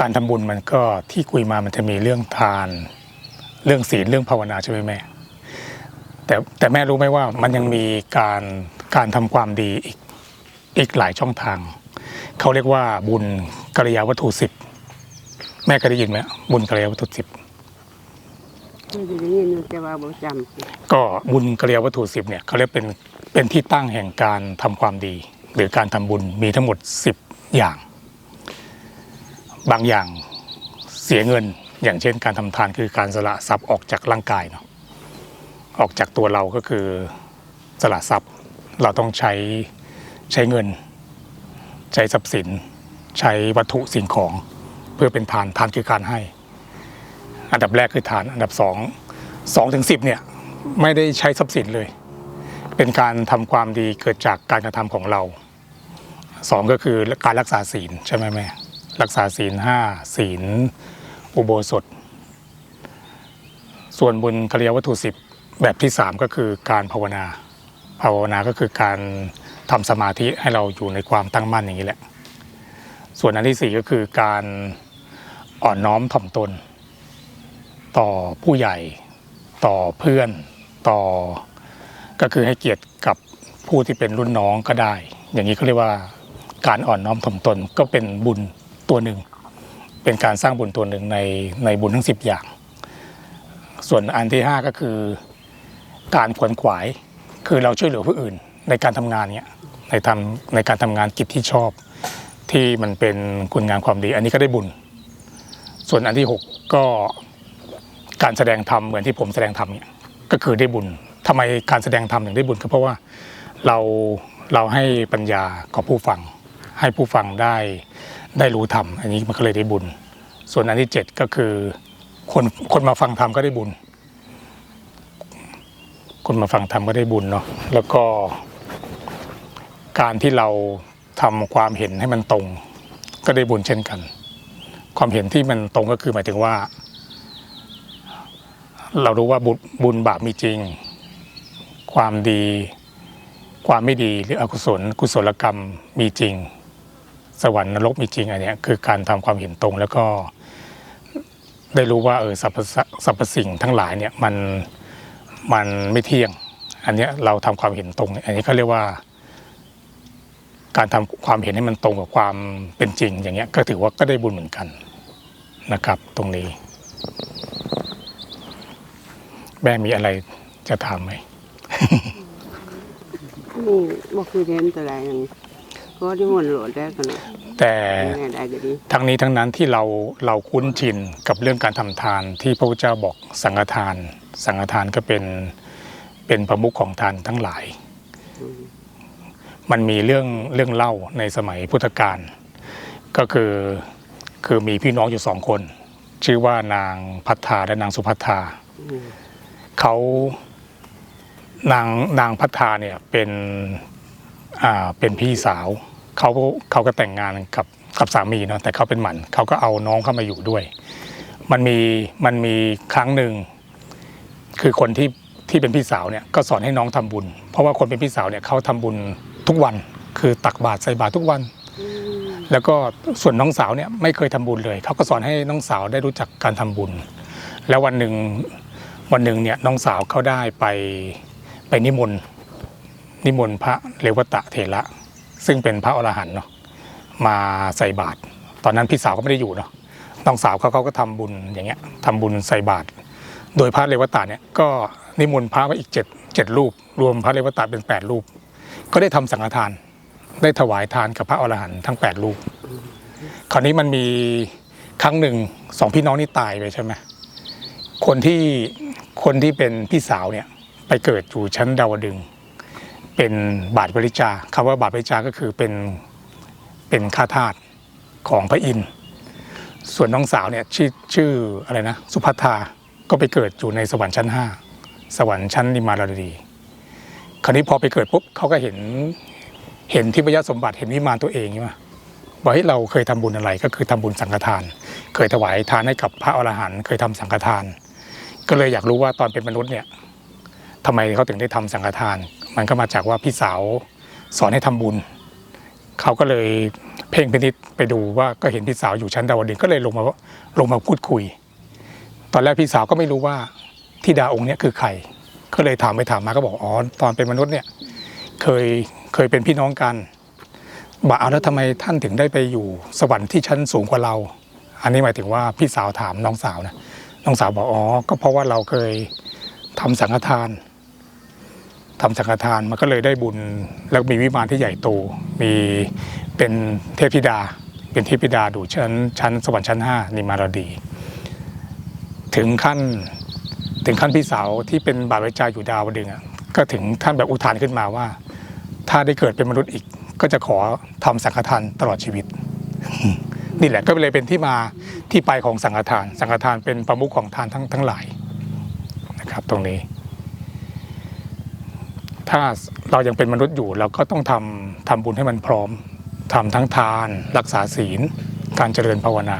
การทำบุญมันก็ที่คุยมามันจะมีเรื่องทาน เรื่องศีลเรื่องภาวนาใช่ไหมแม่ แต่แต่แม่รู้ไหมว่ามันยังมีการการทำความดีอีกอีกหลายช่องทาง เขาเรียกว่าบุญกิริยาวัตถุสิบแม่เคยได้ยินไหมบุญกิริยาวัตถุสิบไม่ได้ยินอยู่แต่ว่าบ่จำก็บุญกิริยาวัตถุสิบเนี่ยเขาเรียกเป็นเป็นที่ตั้งแห่งการทำความดี หรือการทำบุญมีทั้งหมดสิบอย่าง บางอย่างเสียเงิน อย่างเช่นการทำทานคือการสละทรัพย์ออกจากร่างกายเนาะออกจากตัวเราก็คือสละทรัพย์ เราต้องใช้ใช้เงิน ใช้ทรัพย์สิน ใช้วัตถุสิ่งของเพื่อเป็นทานทานคือการให้ อันดับแรกคือทาน อันดับสองสองถึงสิบเนี่ยไม่ได้ใช้ทรัพย์สินเลย เป็นการทำความดีเกิดจากการกระทำของเราสองก็คือการรักษาศีลใช่ไหมแม่ รักษาศีลห้าศีลอุโบสถ ส่วนบุญกิริยวัตถุสิบแบบที่สามก็คือการภาวนา ภาวนาก็คือการทำสมาธิให้เราอยู่ในความตั้งมั่นอย่างนี้แหละ ส่วนอันที่สี่ก็คือการอ่อนน้อมถ่อมตน ต่อผู้ใหญ่ต่อเพื่อนต่อก็คือให้เกียรติกับผู้ที่เป็นรุ่นน้องก็ได้ อย่างนี้เขาเรียกว่าการอ่อนน้อมถ่อมตนก็เป็นบุญ ตัวหนึ่ง เป็นการสร้างบุญตัวหนึ่งในในบุญทั้งสิบอย่าง ส่วนอันที่ห้าก็คือการขวนขวายคือเราช่วยเหลือผู้อื่นในการทำงานเนี้ยในทำในการทำงานกิจที่ชอบ ที่มันเป็นคุณงามความดี อันนี้ก็ได้บุญ ส่วนอันที่หกก็การแสดงธรรมเหมือนที่ผมแสดงธรรมเนี่ยก็คือได้บุญทำไมการแสดงธรรมถึงได้บุญก็เพราะว่าเราเราให้ปัญญากับผู้ฟัง ให้ผู้ฟังได้ ได้รู้ธรรมอันนี้มันก็เลยได้บุญ ส่วนอันที่เจ็ดก็คือคนคนมาฟังธรรมก็ได้บุญ คนมาฟังธรรมก็ได้บุญเนาะแล้วก็ การที่เราทำความเห็นให้มันตรง ก็ได้บุญเช่นกัน ความเห็นที่มันตรงก็คือหมายถึงว่า เรารู้ว่าบุญบุญบาปมีจริง ความดี ความไม่ดีหรืออกุศล กุศลกรรมมีจริง สวรรค์นรกมีจริงอันนี้คือการทำความเห็นตรงแล้วก็ได้รู้ว่าเออสรรพสรรพสิ่งทั้งหลายเนี่ยมันมันไม่เที่ยง อันนี้เราทำความเห็นตรง อันนี้เขาเรียกว่า การทำความเห็นให้มันตรงกับความเป็นจริง อย่างเงี้ยก็ถือว่าก็ได้บุญเหมือนกันนะครับ ตรงนี้ แม่มีอะไรจะถามไหมนี่บ่คือเห็นตัวใดนั่น ก็ที่มันโหลดได้กันเนาะแต่แม่ได้ก็ดีทั้งนี้ทั้งนั้นที่เราเราคุ้นชินกับเรื่องการทำทานที่พระพุทธเจ้าบอกสังฆทาน สังฆทานก็เป็นเป็นประมุขของทานทั้งหลาย มันมีเรื่องเรื่องเล่าในสมัยพุทธกาลก็คือคือมีพี่น้องอยู่สองคน ชื่อว่านางพัฒนาและนางสุพัฒนาอืมเขานางนางพัฒนาเนี่ยเป็น อ่าเป็นพี่สาวเขาเขาก็แต่งงานกับกับสามีเนาะแต่เขาเป็นหมันเขาก็เอาน้องเข้ามาอยู่ด้วย มันมีมันมีครั้งหนึ่งคือคนที่ที่เป็นพี่สาวเนี่ยก็สอนให้น้องทำบุญ เพราะว่าคนเป็นพี่สาวเนี่ยเขาทำบุญทุกวัน คือตักบาตรใส่บาตรทุกวัน แล้วก็ส่วนน้องสาวเนี่ยไม่เคยทำบุญเลยเขาก็สอนให้น้องสาวได้รู้จักการทำบุญ แล้ววันหนึ่งวันหนึ่งเนี่ยน้องสาวเขาได้ไปไปนิมนต์ นิมนต์พระเรวตะเถระซึ่งเป็นพระอรหันต์เนาะมาใส่บาตรตอนนั้นพี่สาวก็ไม่ได้อยู่เนาะน้องสาวเขาเขาก็ทำบุญอย่างเงี้ยทำบุญใส่บาตรโดยพระเรวตะเนี่ยก็นิมนต์พระมาอีกเจ็ดเจ็ดรูป รวมพระเรวตะเป็นแปดรูป ก็ได้ทำสังฆทาน ได้ถวายทานกับพระอรหันต์ทั้งแปดรูปคราวนี้มันมีครั้งหนึ่งสองพี่น้องนี่ตายไปใช่ไหมคนที่คนที่เป็นพี่สาวเนี่ยไปเกิดอยู่ชั้นดาวดึง เป็นบาทบริจาคำว่าบาทบริจาก็คือเป็นเป็นข้าทาสของพระอินทร์ส่วนน้องสาวเนี่ยชื่อชื่ออะไรนะสุภัทธาก็ไปเกิดอยู่ในสวรรค์ชั้นห้าสวรรค์ชั้นนิมารดี คราวนี้พอไปเกิดปุ๊บเขาก็เห็นเห็นที่พยสมบัติเห็นวิมานตัวเองใช่ไหมบอกให้เราเคยทำบุญอะไรก็คือทำบุญสังฆทาน เคยถวายทานให้กับพระอรหันต์เคยทำสังฆทาน ก็เลยอยากรู้ว่าตอนเป็นมนุษย์เนี่ยทำไมเขาถึงได้ทำสังฆทาน มันก็มาจากว่าพี่สาวสอนให้ทำบุญ เขาก็เลยเพ่งพินิษไปดูว่าก็เห็นพี่สาวอยู่ชั้นดาวดึงก็เลยลงมาลงมาพูดคุย ตอนแรกพี่สาวก็ไม่รู้ว่าที่ดาองค์นี้คือใคร ก็เลยถามไปถามมาก็บอกอ๋อตอนเป็นมนุษย์เนี่ยเคยเคยเป็นพี่น้องกันบอกเอาแล้วทำไมท่านถึงได้ไปอยู่สวรรค์ที่ชั้นสูงกว่าเรา อันนี้หมายถึงว่าพี่สาวถามน้องสาวนะน้องสาวบอกอ๋อก็เพราะว่าเราเคยทำสังฆทาน ทำสังฆทานมันก็เลยได้บุญแล้วมีวิมานที่ใหญ่โตมีเป็นเทพธิดา เป็นเทพธิดาดูชั้นชั้นสวรรค์ชั้นห้านิมารดี ถึงขั้นถึงขั้นพี่สาวที่เป็นบาปวิจาอยู่ดาวดึงส์อะก็ถึงท่านแบบอุทานขึ้นมาว่า ถ้าได้เกิดเป็นมนุษย์อีก ก็จะขอทำสังฆทานตลอดชีวิต นี่แหละก็เลยเป็นที่มาที่ไปของสังฆทาน สังฆทานเป็นประมุขของทานทั้งทั้งหลายนะครับ ตรงนี้ ถ้าเรายังเป็นมนุษย์อยู่เราก็ต้องทำทำบุญให้มันพร้อมทำทั้งทาน รักษาศีล การเจริญภาวนา